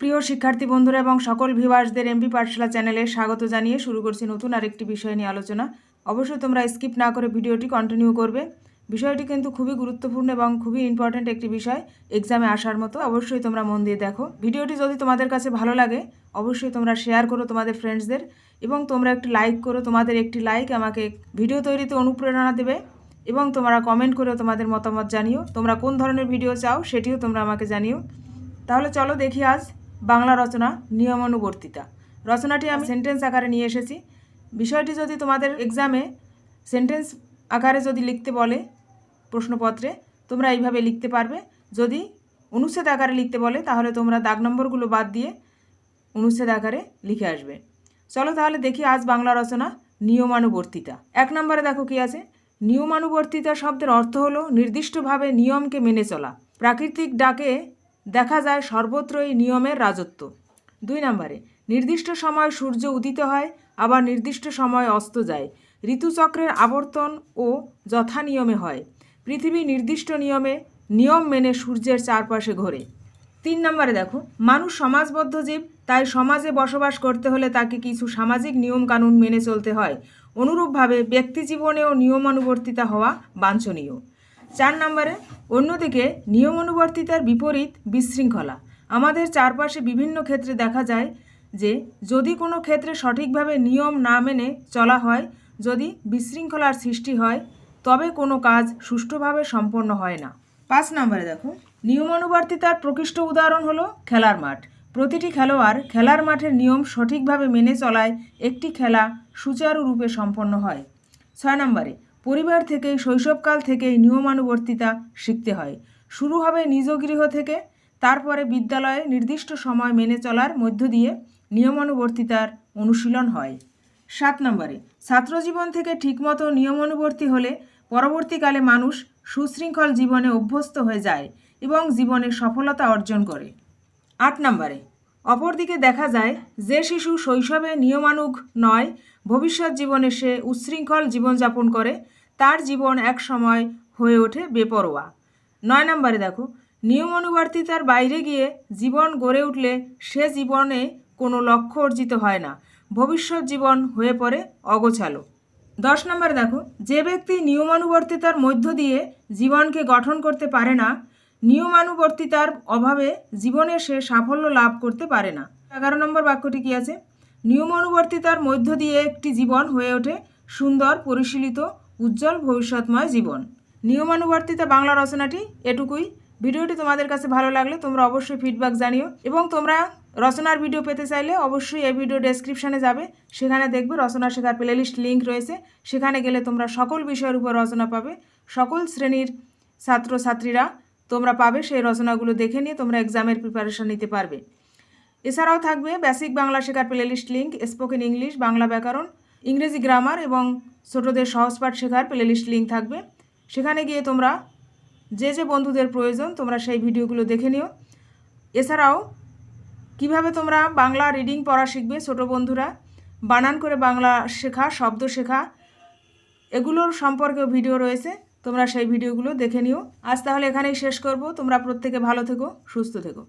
প্রিয় শিক্ষার্থী বন্ধুরা এবং সকল ভিউয়ার্সদের এমপি পাঠশালা চ্যানেলে স্বাগত জানিয়ে শুরু করছি নতুন আরেকটি বিষয় নিয়ে আলোচনা। অবশ্যই তোমরা স্কিপ না করে ভিডিওটি কন্টিনিউ করবে। বিষয়টি কিন্তু খুবই গুরুত্বপূর্ণ এবং খুবই ইম্পর্ট্যান্ট একটি বিষয় এক্সামে আসার মতো। অবশ্যই তোমরা মন দিয়ে দেখো। ভিডিওটি যদি তোমাদের কাছে ভালো লাগে, অবশ্যই তোমরা শেয়ার করো তোমাদের ফ্রেন্ডসদের এবং তোমরা একটি লাইক করো, তোমাদের একটি লাইক আমাকে ভিডিও তৈরিতে অনুপ্রেরণা দেবে এবং তোমরা কমেন্ট করেও তোমাদের মতামত জানিও। তোমরা কোন ধরনের ভিডিও চাও সেটিও তোমরা আমাকে জানিও। তাহলে চলো দেখি আজ বাংলা রচনা নিয়মানুবর্তিতা। রচনাটি আমি সেন্টেন্স আকারে নিয়ে এসেছি। বিষয়টি যদি তোমাদের এক্সামে সেন্টেন্স আকারে যদি লিখতে বলে প্রশ্নপত্রে, তোমরা এইভাবে লিখতে পারবে। যদি অনুচ্ছেদ আকারে লিখতে বলে, তাহলে তোমরা দাগ নম্বরগুলো বাদ দিয়ে অনুচ্ছেদ আকারে লিখে আসবে। চলো তাহলে দেখি আজ বাংলা রচনা নিয়মানুবর্তিতা। এক নম্বরে দেখো কি আছে? নিয়মানুবর্তিতা শব্দের অর্থ হলো নির্দিষ্টভাবে নিয়মকে মেনে চলা। প্রাকৃতিক ডাকে দেখা যায় সর্বত্রই নিয়মের রাজত্ব। দুই নম্বরে, নির্দিষ্ট সময় সূর্য উদিত হয়, আবার নির্দিষ্ট সময় অস্ত যায়। ঋতুচক্রের আবর্তন ও যথা নিয়মে হয়। পৃথিবী নির্দিষ্ট নিয়মে, নিয়ম মেনে সূর্যের চারপাশে ঘোরে। তিন নম্বরে দেখো, মানুষ সমাজবদ্ধ জীব, তাই সমাজে বসবাস করতে হলে তাকে কিছু সামাজিক নিয়মকানুন মেনে চলতে হয়। অনুরূপভাবে ব্যক্তি জীবনেও নিয়মানুবর্তিতা হওয়া বাঞ্ছনীয়। চার নম্বরে, অন্যদিকে নিয়মানুবর্তিতার বিপরীত বিশৃঙ্খলা। আমাদের চারপাশে বিভিন্ন ক্ষেত্রে দেখা যায় যে, যদি কোনো ক্ষেত্রে সঠিকভাবে নিয়ম না মেনে চলা হয়, যদি বিশৃঙ্খলার সৃষ্টি হয়, তবে কোনো কাজ সুষ্ঠুভাবে সম্পন্ন হয় না। পাঁচ নম্বরে দেখো নিয়মানুবর্তিতার প্রকৃষ্ট উদাহরণ হলো খেলার মাঠ। প্রতিটি খেলোয়াড় খেলার মাঠের নিয়ম সঠিকভাবে মেনে চলায় একটি খেলা সুচারুরূপে সম্পন্ন হয়। ছয় নম্বরে পরিবার থেকেই, শৈশবকাল থেকেই নিয়মানুবর্তিতা শিখতে হয়। শুরু হবে নিজ গৃহ থেকে, তারপরে বিদ্যালয়ে নির্দিষ্ট সময় মেনে চলার মধ্য দিয়ে নিয়মানুবর্তিতার অনুশীলন হয়। সাত নম্বরে, ছাত্রজীবন থেকে ঠিকমতো নিয়মানুবর্তী হলে পরবর্তীকালে মানুষ সুশৃঙ্খল জীবনে অভ্যস্ত হয়ে যায় এবং জীবনে সফলতা অর্জন করে। আট নম্বরে অপরদিকে দেখা যায়, যে শিশু শৈশবে নিয়মানুগ নয়, ভবিষ্যৎ জীবনে সে উচ্ছৃঙ্খল জীবনযাপন করে, তার জীবন এক সময় হয়ে ওঠে বেপরোয়া। নয় নম্বরে দেখো নিয়মানুবর্তিতার বাইরে গিয়ে জীবন গড়ে উঠলে সে জীবনে কোনো লক্ষ্য অর্জিত হয় না, ভবিষ্যৎ জীবন হয়ে পড়ে অগোছালো। দশ নম্বরে দেখো, যে ব্যক্তি নিয়মানুবর্তিতার মধ্য দিয়ে জীবনকে গঠন করতে পারে না নিয়মানুবর্তিতার অভাবে জীবনে সে সাফল্য লাভ করতে পারে না। এগারো নম্বর বাক্যটি কী আছে? নিয়মানুবর্তিতার মধ্য দিয়ে একটি জীবন হয়ে ওঠে সুন্দর, পরিশীলিত, উজ্জ্বল, ভবিষ্যৎময় জীবন। নিয়মানুবর্তিতা বাংলা রচনাটি এটুকুই। ভিডিওটি তোমাদের কাছে ভালো লাগলে তোমরা অবশ্যই ফিডব্যাক জানিও এবং তোমরা রচনার ভিডিও পেতে চাইলে অবশ্যই এই ভিডিও ডেসক্রিপশানে যাবে। সেখানে দেখবে রচনা শেখার প্লেলিস্ট লিঙ্ক রয়েছে। সেখানে গেলে তোমরা সকল বিষয়ের উপর রচনা পাবে। সকল শ্রেণির ছাত্রছাত্রীরা তোমরা পাবে সেই রচনাগুলো দেখে নিয়ে তোমরা এক্সামের প্রিপারেশন নিতে পারবে। এছাড়াও থাকবে বেসিক বাংলা শেখার playlist link spoken English Bangla ব্যাকরণ ইংরেজি গ্রামার এবং ছোটদের সহজপাঠ শেখার প্লেলিস্ট লিঙ্ক থাকবে। সেখানে গিয়ে তোমরা যে যে বন্ধুদের প্রয়োজন, তোমরা সেই ভিডিওগুলো দেখে নিও। এছাড়াও কীভাবে তোমরা বাংলা রিডিং পড়া শিখবে ছোট বন্ধুরা, বানান করে বাংলা শেখা, শব্দ শেখা, এগুলোর সম্পর্কেও ভিডিও রয়েছে। তোমরা সেই ভিডিওগুলো দেখে নিও। আজ তাহলে এখানেই শেষ করব। তোমরা প্রত্যেকে ভালো থেকো, সুস্থ থেকো।